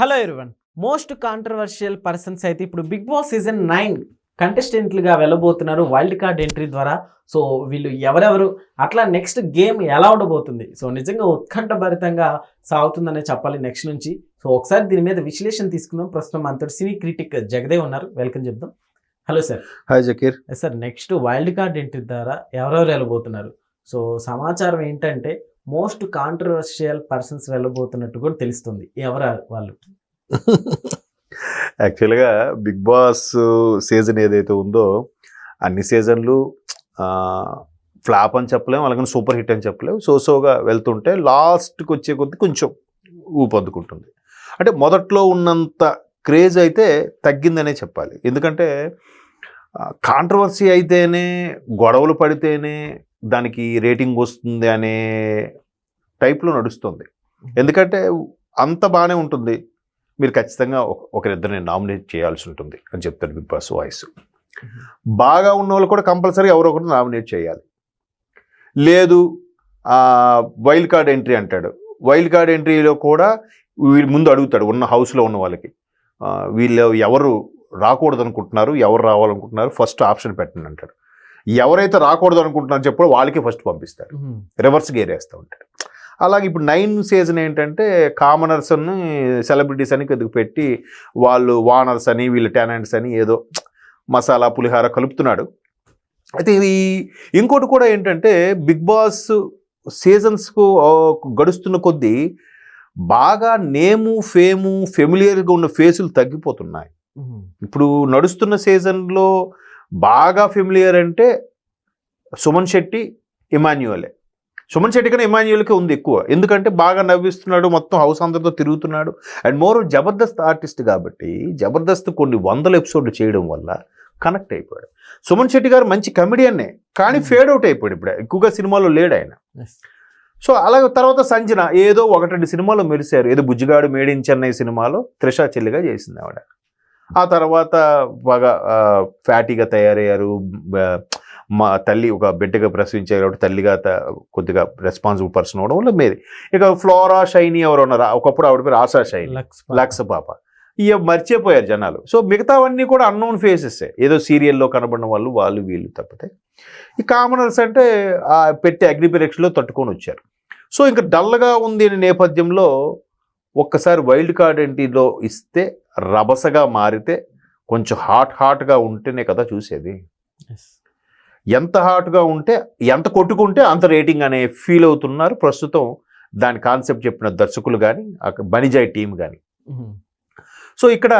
Hello ఎరువన్ most controversial persons అయితే ఇప్పుడు big boss season nine కంటెస్టెంట్లుగా వెళ్ళబోతున్నారు. వైల్డ్ కార్డ్ ఎంట్రీ ద్వారా. సో వీళ్ళు ఎవరెవరు? అట్లా నెక్స్ట్ గేమ్ ఎలా ఉండబోతుంది? సో నిజంగా ఉత్కంఠభరితంగా సాగుతుందనే చెప్పాలి నెక్స్ట్ నుంచి. సో ఒకసారి దీని మీద విశ్లేషణ తీసుకుందాం. ప్రస్తుతం మనతో సినీ క్రిటిక్ జగదేవ్ ఉన్నారు. వెల్కమ్ చెప్దాం. Hello sir hi Zakir sir next wild card entry ద్వారా ఎవరెవరు వెళ్ళబోతున్నారు? సో సమాచారం ఏంటంటే మోస్ట్ కాంట్రవర్షియల్ పర్సన్స్ వెళ్ళబోతున్నట్టు కూడా తెలుస్తుంది. ఎవరు వాళ్ళు? యాక్చువల్గా బిగ్ బాస్ సీజన్ ఏదైతే ఉందో అన్ని సీజన్లు ఫ్లాప్ అని చెప్పలేము అలాగే సూపర్ హిట్ అని చెప్పలేము సో సోగా వెళ్తుంటే లాస్ట్కి వచ్చే కొద్దీ కొంచెం ఊపందుకుంటుంది అంటే మొదట్లో ఉన్నంత క్రేజ్ అయితే తగ్గిందనే చెప్పాలి. ఎందుకంటే కాంట్రవర్సీ అయితేనే గొడవలు పడితేనే దానికి రేటింగ్ వస్తుంది అనే టైప్లో నడుస్తుంది. ఎందుకంటే అంత బాగానే ఉంటుంది. మీరు ఖచ్చితంగా ఒకరిద్దరిని నామినేట్ చేయాల్సి ఉంటుంది అని చెప్తారు బిగ్ బాస్ వాయిస్. బాగా ఉన్న వాళ్ళు కూడా కంపల్సరీ ఎవరో ఒకరు నామినేట్ చేయాలి. లేదు వైల్డ్ కార్డ్ ఎంట్రీ అంటాడు. వైల్డ్ కార్డ్ ఎంట్రీలో కూడా వీళ్ళు ముందు అడుగుతాడు ఉన్న హౌస్లో ఉన్న వాళ్ళకి. వీళ్ళు ఎవరు రాకూడదు అనుకుంటున్నారు ఎవరు రావాలనుకుంటున్నారు ఫస్ట్ ఆప్షన్ పెట్టండి అంటాడు. ఎవరైతే రాకూడదు అనుకుంటున్నారో చెప్పో వాళ్ళకి ఫస్ట్ పంపిస్తాడు. రివర్స్ గేర్ వేస్తూ ఉంటాడు. అలాగే ఇప్పుడు నైన్ సీజన్ ఏంటంటే కామనర్స్ అని సెలబ్రిటీస్ అని కొద్దిగా పెట్టి వాళ్ళు వానర్స్ అని వీళ్ళు టెనెంట్స్ అని ఏదో మసాలా పులిహార కలుపుతున్నాడు. అయితే ఇది ఇంకోటి కూడా ఏంటంటే బిగ్ బాస్ సీజన్స్కు గడుస్తున్న కొద్దీ బాగా నేము ఫేము ఫెమిలియర్గా ఉన్న ఫేసులు తగ్గిపోతున్నాయి. ఇప్పుడు నడుస్తున్న సీజన్లో బాగా ఫెమిలియర్ అంటే సుమన్ శెట్టి ఇమాన్యువలే సుమన్ శెట్టి కన్నా ఇమాన్యువల్కే ఉంది ఎక్కువ. ఎందుకంటే బాగా నవ్విస్తున్నాడు మొత్తం హౌస్ అందరితో తిరుగుతున్నాడు. అండ్ మోర్ జబర్దస్త్ ఆర్టిస్ట్ కాబట్టి జబర్దస్త్ కొన్ని వందల ఎపిసోడ్లు చేయడం వల్ల కనెక్ట్ అయిపోయాడు. సుమన్ శెట్టి గారు మంచి కమెడియన్నే కానీ Hmm. ఫేడ్ అవుట్ అయిపోయాడు ఇప్పుడు. ఎక్కువగా సినిమాలో లేడు ఆయన. సో అలాగే తర్వాత సంజన ఏదో ఒకటి రెండు సినిమాలో మెరిశారు. ఏదో బుజ్జిగాడు మేడ్ ఇన్ చెన్నై సినిమాలో త్రిషా చెల్లిగా చేసింది ఆవిడ. ఆ తర్వాత బాగా ఫ్యాటీగా తయారయ్యారు. మా తల్లి ఒక బిడ్డగా ప్రసవించారు కాబట్టి తల్లిగా కొద్దిగా రెస్పాన్సిబుల్ పర్సన్ అవడం వల్ల మేరీ ఇక ఫ్లోరా షైనీ ఎవరు ఉన్నారు? ఒకప్పుడు ఆవిడ పేరు ఆశా షైనీ. లక్స్ పాప. ఇక మర్చిపోయారు జనాలు. సో మిగతావన్నీ కూడా అన్నోన్ ఫేసెస్ ఏదో సీరియల్లో కనబడిన వాళ్ళు వాళ్ళు వీళ్ళు తప్పితే. ఈ కామనర్స్ అంటే ఆ పెట్టే అగ్ని పరీక్షలో తట్టుకొని వచ్చారు. సో ఇంకా డల్గా ఉంది అనే నేపథ్యంలో ఒక్కసారి వైల్డ్ కార్డ్ ఎంట్రీలో ఇస్తే రభసగా మారితే కొంచెం హాట్ హాట్గా ఉంటేనే కదా చూసేది. ఎంత హాట్గా ఉంటే ఎంత కొట్టుకుంటే అంత రేటింగ్ అనే ఫీల్ అవుతున్నారు. ప్రస్తుతం దాని కాన్సెప్ట్ చెప్పిన దర్శకులు కానీ బనిజాయ్ టీం కానీ సో ఇక్కడ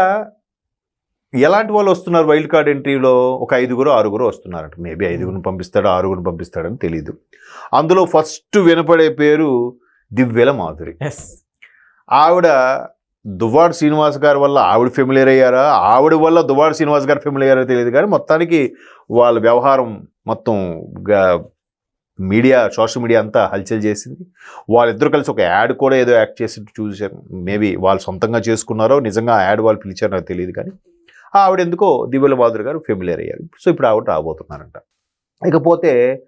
ఎలాంటి వాళ్ళు వస్తున్నారు వైల్డ్ కార్డ్ ఎంట్రీలో? ఒక ఐదుగురు ఆరుగురు వస్తున్నారంట. మేబీ ఐదుగురిని పంపిస్తాడు ఆరుగురిని పంపిస్తాడని తెలియదు అందులో ఫస్ట్ వినపడే పేరు దివ్యల మాధురి. ఆవిడ దువ్వాడు శ్రీనివాస్ గారి వల్ల ఆవిడ ఫెమిలియర్ అయ్యారా? ఆవిడ వల్ల దువ్వాడు శ్రీనివాస్ గారు ఫెమిలియర్ అయ్యారో తెలియదు కానీ మొత్తానికి వాళ్ళ వ్యవహారం మొత్తం గా- మీడియా సోషల్ మీడియా అంతా హల్చల్ చేసింది. వాళ్ళిద్దరు కలిసి ఒక యాడ్ కూడా ఏదో యాక్ట్ చేసి చూశారు. మేబీ వాళ్ళు సొంతంగా చేసుకున్నారో నిజంగా ఆ యాడ్ వాళ్ళు పిలిచారో నాకు తెలియదు కానీ ఆవిడ ఎందుకో దివ్యల మాధురి గారు ఫెమిలియర్ అయ్యారు. సో ఇప్పుడు ఆవిడ రాబోతున్నారంట. ఇకపోతే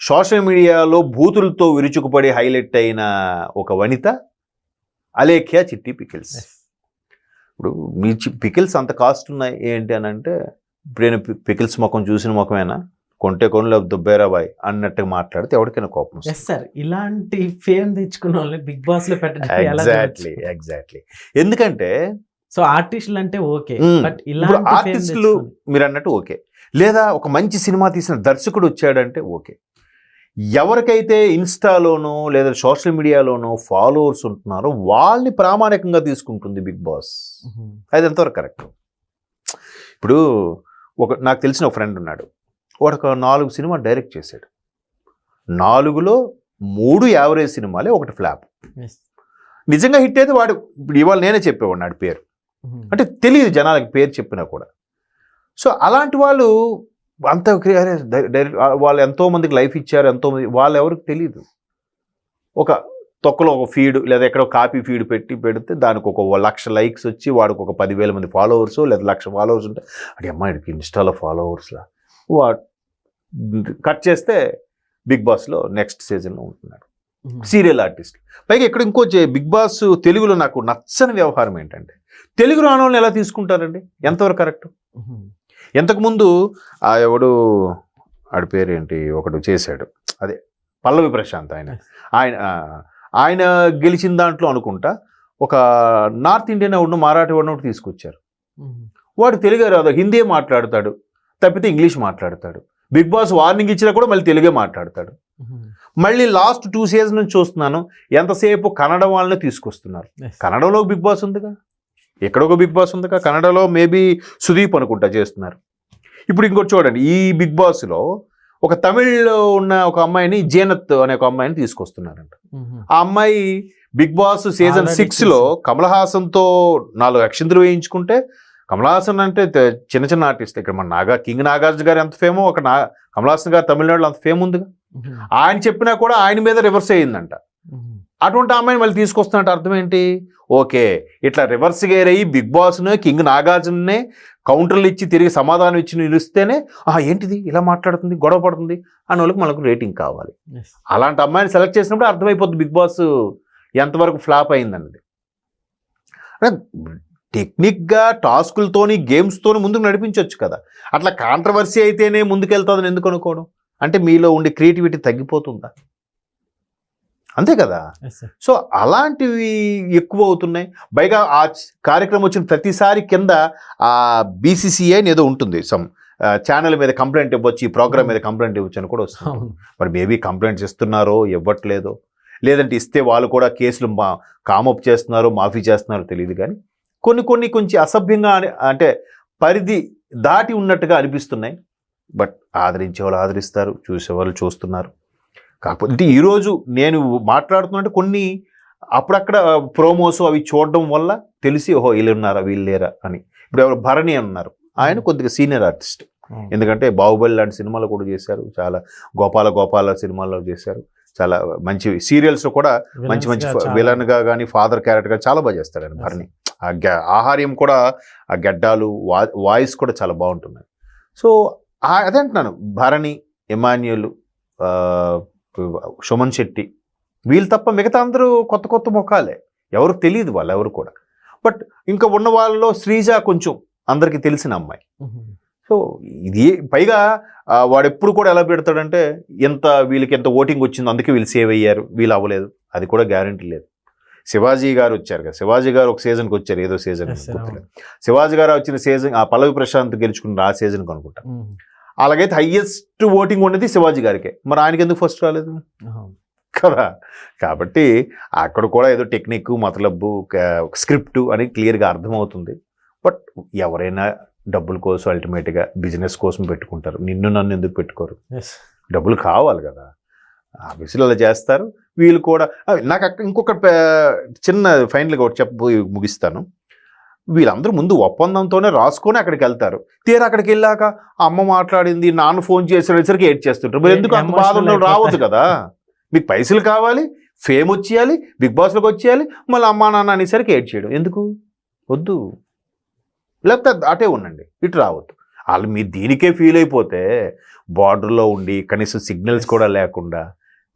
సోషల్ మీడియాలో బూతులతో విరుచుకుపడి హైలైట్ అయిన ఒక వనిత అలేఖ్య చిట్టి పికిల్స్. ఇప్పుడు మీ చి- పికిల్స్ అంత కాస్ట్ ఉన్నాయి ఏంటి అని అంటే ఇప్పుడు నేను పి- పికిల్స్ ముఖం చూసిన ముఖమేనా? కొంటే కొను లేకపోతే దుబ్బేరా బాయ్ అన్నట్టుగా మాట్లాడితే ఎవరికైనా కోపం ఎస్ సార్ ఇలాంటి ఫేమ్ తెచ్చుకున్న వాళ్ళని బిగ్ బాస్లో పెట్టడం ఎగ్జాక్ట్లీ ఎగ్జాక్ట్లీ ఎందుకంటే సో ఆర్టిస్టులు అంటే ఓకే. బట్ fame ఆర్టిస్టులు మీరు అన్నట్టు ఓకే. లేదా ఒక మంచి సినిమా తీసిన దర్శకుడు వచ్చాడంటే ఓకే. ఎవరికైతే ఇన్స్టాలోనో లేదా సోషల్ మీడియాలోనో ఫాలోవర్స్ ఉంటున్నారో వాళ్ళని ప్రామాణికంగా తీసుకుంటుంది బిగ్ బాస్. అది ఎంతవరకు కరెక్ట్? ఇప్పుడు ఒక నాకు తెలిసిన ఒక ఫ్రెండ్ ఉన్నాడు. వాడు ఒక నాలుగు సినిమా డైరెక్ట్ చేశాడు. నాలుగులో మూడు యావరేజ్ సినిమాలే ఒకటి ఫ్లాప్. నిజంగా హిట్ అయితే వాడు ఇప్పుడు ఇవాళ నేనే చెప్పేవాడు నాడు పేరు. అంటే తెలియదు జనాలకి పేరు చెప్పినా కూడా. సో అలాంటి వాళ్ళు అంత డై- డైరెక్ట్ వాళ్ళు ఎంతో మందికి లైఫ్ ఇచ్చారు ఎంతో మంది వాళ్ళు ఎవరికి తెలియదు ఒక తొక్కలో ఒక ఫీడ్ లేదా ఎక్కడో కాపీ ఫీడ్ పెట్టి పెడితే దానికి ఒక లక్ష లైక్స్ వచ్చి వాడికి ఒక పదివేల మంది ఫాలోవర్స్ లేదా లక్ష ఫాలోవర్స్ ఉంటే అడి అమ్మాయికి ఇన్స్టాలో ఫాలోవర్స్లా. వా కట్ చేస్తే బిగ్ బాస్లో నెక్స్ట్ సీజన్లో ఉంటున్నాడు. Serial artist. పైగా ఇక్కడ ఇంకో బిగ్ బాస్ తెలుగులో నాకు నచ్చని వ్యవహారం ఏంటంటే తెలుగు రానోళ్ళని ఎలా తీసుకుంటారండి? ఎంతవరకు కరెక్ట్? ఎంతకుముందు ఆ ఎవడు ఆడి పేరేంటి ఒకడు చేశాడు. అదే పల్లవి ప్రశాంత్ ఆయన. ఆయన ఆయన గెలిచిన దాంట్లో అనుకుంటా ఒక నార్త్ ఇండియన్ ఉన్న మరాఠీ వాడిని ఒకటి తీసుకొచ్చారు. వాడు తెలుగే రాదు హిందీ మాట్లాడతాడు తప్పితే ఇంగ్లీష్ మాట్లాడతాడు. బిగ్ బాస్ వార్నింగ్ ఇచ్చినా కూడా మళ్ళీ తెలుగే మాట్లాడతాడు. మళ్ళీ లాస్ట్ టూ సీజన్ నుంచి చూస్తున్నాను ఎంతసేపు కన్నడ వాళ్ళని తీసుకొస్తున్నారు. కన్నడలో బిగ్ బాస్ ఉందిగా. ఎక్కడో ఒక బిగ్ బాస్ ఉందిగా. కన్నడలో మేబీ సుదీప్ అనుకుంటా చేస్తున్నారు. ఇప్పుడు ఇంకోటి చూడండి. ఈ బిగ్ బాస్లో ఒక తమిళ్ళో ఉన్న ఒక అమ్మాయిని జేనత్ అనే ఒక అమ్మాయిని తీసుకొస్తున్నారంట. ఆ అమ్మాయి బిగ్ బాస్ సీజన్ Already సిక్స్లో కమల్ హాసన్తో నాలుగు అక్షంతలు వేయించుకుంటే కమల్ హాసన్ అంటే చిన్న చిన్న ఆర్టిస్ట్. ఇక్కడ మన నాగా కింగ్ నాగార్జున గారు ఎంత ఫేమో ఒక నా కమల్ హాసన్ గారు తమిళనాడులో అంత ఫేమ్ ఉందిగా. ఆయన చెప్పినా కూడా ఆయన మీద రివర్స్ అయ్యిందంట. అటువంటి అమ్మాయిని మళ్ళీ తీసుకొస్తున్నట్టు అర్థం ఏంటి? ఓకే. ఇట్లా రివర్స్ గేర్ అయ్యి బిగ్ బాస్ను కింగ్ నాగార్జుననే కౌంటర్లు ఇచ్చి తిరిగి సమాధానం ఇచ్చి నిలుస్తేనే ఆ ఏంటిది? ఇలా మాట్లాడుతుంది గొడవ పడుతుంది అనే వాళ్ళకి మనకు రేటింగ్ కావాలి. అలాంటి అమ్మాయిని సెలెక్ట్ చేసినప్పుడు అర్థమైపోతుంది బిగ్ బాస్ ఎంతవరకు ఫ్లాప్ అయిందన్నది. టెక్నిక్గా టాస్కులతోని గేమ్స్తోని ముందుకు నడిపించవచ్చు కదా. అట్లా కాంట్రవర్సీ అయితేనే ముందుకెళ్తుందని ఎందుకు అనుకోవడం? అంటే మీలో ఉండే క్రియేటివిటీ తగ్గిపోతుందా? అంతే కదా? సో అలాంటివి ఎక్కువ అవుతున్నాయి పైగా ఆ కార్యక్రమం వచ్చిన ప్రతిసారి కింద ఆ బీసీసీఐ ఏదో ఉంటుంది. సమ్ ఛానల్ మీద కంప్లైంట్ ఇవ్వచ్చు ఈ ప్రోగ్రామ్ మీద కంప్లైంట్ ఇవ్వచ్చు అని కూడా వస్తుంది. మరి మేబీ కంప్లైంట్స్ ఇస్తున్నారో ఇవ్వట్లేదో? లేదంటే ఇస్తే వాళ్ళు కూడా కేసులు మా కామప్ చేస్తున్నారో మాఫీ చేస్తున్నారో తెలియదు కానీ కొన్ని కొన్ని కొంచెం అసభ్యంగా అంటే పరిధి దాటి ఉన్నట్టుగా అనిపిస్తున్నాయి. బట్ ఆదరించే వాళ్ళు ఆదరిస్తారు చూసేవాళ్ళు చూస్తున్నారు. కాకపోతే ఈరోజు నేను మాట్లాడుతున్నట్టు కొన్ని అప్పుడక్కడ ప్రోమోస్ అవి చూడడం వల్ల తెలిసి ఓహో వీళ్ళు ఉన్నారా వీళ్ళు లేరా అని. ఇప్పుడు ఎవరు భరణి అని ఉన్నారు ఆయన కొద్దిగా సీనియర్ ఆర్టిస్ట్. ఎందుకంటే బాహుబలి లాంటి సినిమాలు కూడా చేశారు. చాలా గోపాల గోపాల సినిమాల్లో చేశారు. చాలా మంచి సీరియల్స్ కూడా మంచి మంచి విలన్గా కానీ ఫాదర్ క్యారెక్టర్గా చాలా బాగా చేస్తాడు ఆయన. భరణి. ఆ గ- ఆహార్యం కూడా ఆ గడ్డాలు వాయిస్ కూడా చాలా బాగుంటున్నాయి సో అదే అంటున్నాను. భరణి ఎమాన్యుల్ సుమన్ శెట్టి. వీళ్ళు తప్ప మిగతా అందరూ కొత్త కొత్త ముఖాలే. ఎవరు తెలియదు వాళ్ళు ఎవరు కూడా. బట్ ఇంకా ఉన్న వాళ్ళలో శ్రీజ కొంచెం అందరికీ తెలిసిన అమ్మాయి. సో ఇది పైగా వాడు ఎప్పుడు కూడా ఎలా పెడతాడంటే ఎంత వీళ్ళకి ఎంత ఓటింగ్ వచ్చిందో అందుకే వీళ్ళు సేవ్ అయ్యారు వీళ్ళు అవ్వలేదు. అది కూడా గ్యారంటీ లేదు. శివాజీ గారు వచ్చారు కదా శివాజీ గారు ఒక సీజన్కి వచ్చారు ఏదో సీజన్ శివాజీ గారు వచ్చిన సీజన్ ఆ పల్లవి ప్రశాంత్ గెలుచుకున్న ఆ సీజన్కి అనుకుంటా. అలాగైతే హయ్యెస్ట్ ఓటింగ్ ఉన్నది శివాజీ గారికే. మరి ఆయనకి ఎందుకు ఫస్ట్ రాలేదు కదా. కాబట్టి అక్కడ కూడా ఏదో టెక్నిక్ మతలబ్బు స్క్రిప్ట్ అని క్లియర్గా అర్థమవుతుంది. బట్ ఎవరైనా డబ్బుల కోసం అల్టిమేట్గా బిజినెస్ కోసం పెట్టుకుంటారు. నిన్ను నన్ను ఎందుకు పెట్టుకోరు? డబ్బులు కావాలి కదా. ఆఫీసులు అలా చేస్తారు. వీళ్ళు కూడా నాకు అక్కడ ఇంకొక చిన్న ఫైనల్గా ఒకటి చెప్పబోయి ముగిస్తాను. వీళ్ళందరూ ముందు ఒప్పందంతోనే రాసుకొని అక్కడికి వెళ్తారు. తీరా అక్కడికి వెళ్ళాక అమ్మ మాట్లాడింది నాన్న ఫోన్ చేసేసరికి ఏడ్ చేస్తుంటారు మరి ఎందుకు అంత బాధ రావద్దు కదా? మీకు పైసలు కావాలి ఫేమ్ వచ్చేయాలి బిగ్ బాస్లోకి వచ్చేయాలి మళ్ళీ అమ్మా నాన్న అనేసరికి ఏడ్ చేయడం. ఎందుకు? వద్దు. లేకపోతే అటే ఉండండి ఇటు రావద్దు. వాళ్ళు మీరు దీనికే ఫీల్ అయిపోతే బార్డర్లో ఉండి కనీసం సిగ్నల్స్ కూడా లేకుండా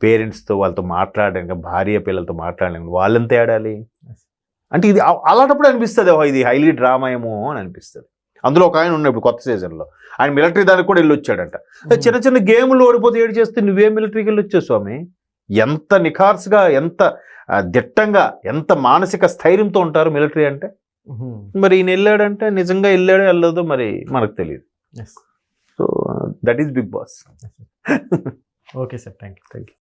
పేరెంట్స్తో వాళ్ళతో మాట్లాడడానికి భార్య పిల్లలతో మాట్లాడడానికి వాళ్ళెంత ఏడాలి? అంటే ఇది అలాంటప్పుడు అనిపిస్తుంది ఓహో ఇది హైలీ డ్రామా ఏమో అని అనిపిస్తుంది. అందులో ఒక ఆయన ఉన్నాడు ఇప్పుడు కొత్త సీజన్లో. ఆయన మిలిటరీ దానికి కూడా వెళ్ళి వచ్చాడంట చిన్న చిన్న గేములు ఓడిపోతే ఏడు చేస్తే నువ్వే మిలిటరీకి వెళ్ళి వచ్చావు స్వామి? ఎంత నిఖార్స్గా ఎంత దిట్టంగా ఎంత మానసిక స్థైర్యంతో ఉంటారు మిలిటరీ అంటే? మరి ఈయన వెళ్ళాడంటే నిజంగా వెళ్ళాడో వెళ్ళదో మరి మనకు తెలియదు. So that is Bigg Boss. Okay sir thank you thank you